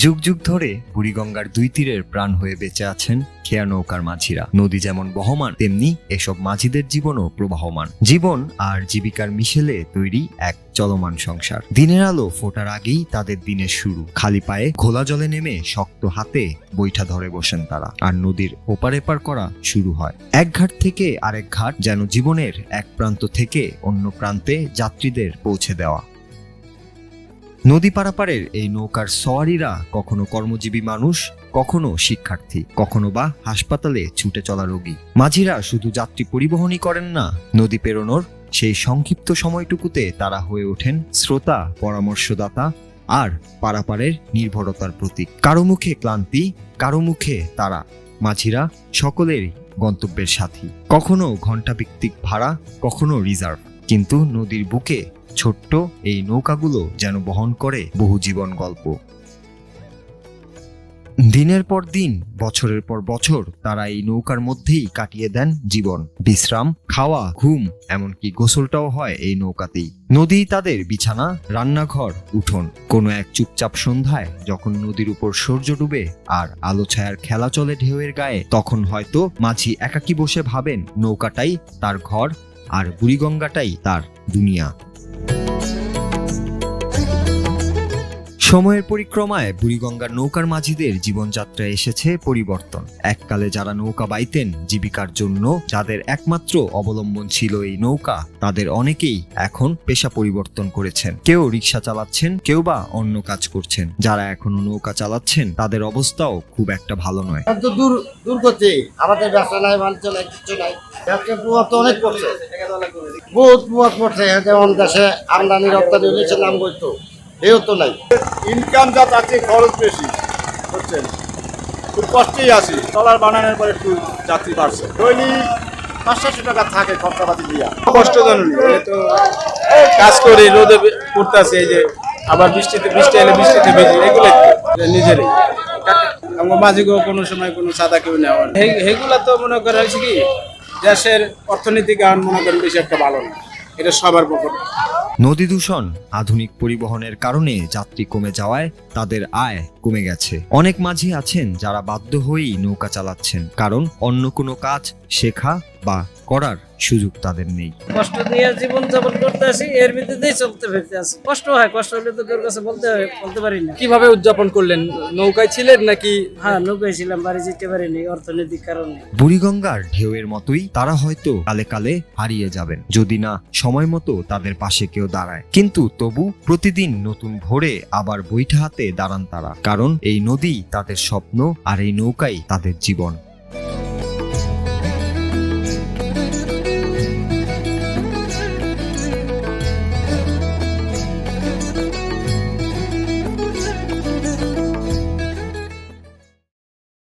যুগ যুগ ধরে বুড়িগঙ্গার দুই তীরের প্রাণ হয়ে বেঁচে আছেন খেয়া নৌকার মাঝিরা। নদী যেমন বহমান, তেমনি এসব মাঝিদের জীবনও প্রবাহমান। জীবন আর জীবিকার মিশেলে তৈরি এক চলমান সংসার। দিনের আলো ফোটার আগেই তাদের দিনের শুরু। খালি পায়ে ঘোলা জলে নেমে শক্ত হাতে বৈঠা ধরে বসেন তারা। আর নদীর ওপার এপার করা শুরু হয়। এক ঘাট থেকে আরেক ঘাট যেন জীবনের এক প্রান্ত থেকে অন্য প্রান্তে যাত্রীদের পৌঁছে দেওয়া। নদী পারাপারের এই নৌকার সওয়ারিরা কখনো কর্মজীবী মানুষ, কখনো শিক্ষার্থী, কখনো বা হাসপাতালে ছুটে চলা রোগী। মাঝিরা শুধু যাত্রী পরিবহনই করেন না, নদী পেরোনোর সেই সংক্ষিপ্ত সময়টুকুতে তারা হয়ে ওঠেন শ্রোতা, পরামর্শদাতা আর পারাপারের নির্ভরতার প্রতীক। কারও মুখে ক্লান্তি, কারও মুখে তারা। মাঝিরা সকলের গন্তব্যের সাথী। কখনো ঘণ্টাভিত্তিক ভাড়া, কখনো রিজার্ভ। কিন্তু নদীর বুকে ছোট্ট এই নৌকাগুলো যেন বহন করে বহু জীবন গল্প। দিনের পর দিন, বছরের পর বছর তারা এই নৌকার মধ্যেই কাটিয়ে দেন জীবন। বিশ্রাম, খাওয়া, ঘুম, এমনকি গোসলটাও হয় এই নৌকাতেই। নদী তাদের বিছানা, রান্নাঘর, উঠোন। কোনো এক চুপচাপ সন্ধ্যায় যখন নদীর উপর সূর্য ডুবে আর আলো ছায়ার খেলা চলে ঢেউয়ের গায়ে, তখন হয়তো মাঝি একাকী বসে ভাবেন, নৌকাটাই তার ঘর আর বুড়িগঙ্গাটাই তার দুনিয়া। সময়ের পরিক্রমায় বুড়িগঙ্গার নৌকার মাঝিদের জীবনযাত্রায় এসেছে পরিবর্তন। এককালে যারা নৌকা বাইতেন জীবিকার জন্য, যাদের একমাত্র অবলম্বন ছিল এই নৌকা, তাদের অনেকেই এখন পেশা পরিবর্তন করেছেন। কেউ রিক্সা চালাচ্ছেন, কেউ বা অন্য কাজ করছেন। যারা এখনও নৌকা চালাচ্ছেন, তাদের অবস্থাও খুব একটা ভালো নয়। তো দূর দূর আমাদের ব্যবসা নাই কিছু নাই। প্রভাব তো অনেক পড়ছে। বহুত প্রভাব পড়ছে। যেমন দেশে আমদানি, রপ্তানি হয়েছে নাম করতো এও তো নাই। ইনকাম যা চেয়ে খরচ বেশি, বুঝছেন? খুব কষ্টেই আসি ডলার বানানোর পরে একটু যাত্রী বাড়ছে। দৈনিক পাঁচ সাতশো টাকা থাকে খরচাপাতি দিয়া। কষ্টজনক তো কাজ করে, রোদে পড়তেছে এই যে আবার বৃষ্টিতে বৃষ্টি এলে বৃষ্টিতে ভেজি, এগুলো নিজেরই। আমার মাঝিগো কোনো সময় কোনো সাদা কেউ নেওয়া এগুলা তো মনে করে হয়েছে কি, দেশের অর্থনৈতিক আর মনে করেন বেশি একটা ভালো না। এটা সবার পক্ষে নদী দূষণ আধুনিক পরিবহনের কারণে যাত্রী কমে যাওয়ায় তাদের আয় কমে গেছে। অনেক মাঝি আছেন যারা বাধ্য হয়েই নৌকা চালাচ্ছেন, কারণ অন্য কোনো কাজ শেখা বা করার সুযোগ তাদের নেই। কষ্ট নিয়ে জীবন যাপন করতে আসি এর ভিত্তিতেই চলতে ফিরতে আসি। কষ্ট হয় কষ্ট হলে তো কেউ কাছে বলতে হয় বলতে পারি না। কীভাবে উদযাপন করলেন? নৌকায় ছিলেন নাকি? হ্যাঁ নৌকায় ছিলাম বাড়ি যেতে পারিনি অর্থনৈতিক কারণে। বুড়িগঙ্গার ঢেউয়ের মতোই তারা হয়তো কালে কালে হারিয়ে যাবেন যদি না সময় মতো তাদের পাশে কেউ দাঁড়ায়। কিন্তু তবু প্রতিদিন নতুন ভোরে আবার বৈঠা হাতে দাঁড়ান তারা কারণ এই নদী তাদের স্বপ্ন আর এই নৌকাই তাদের জীবন।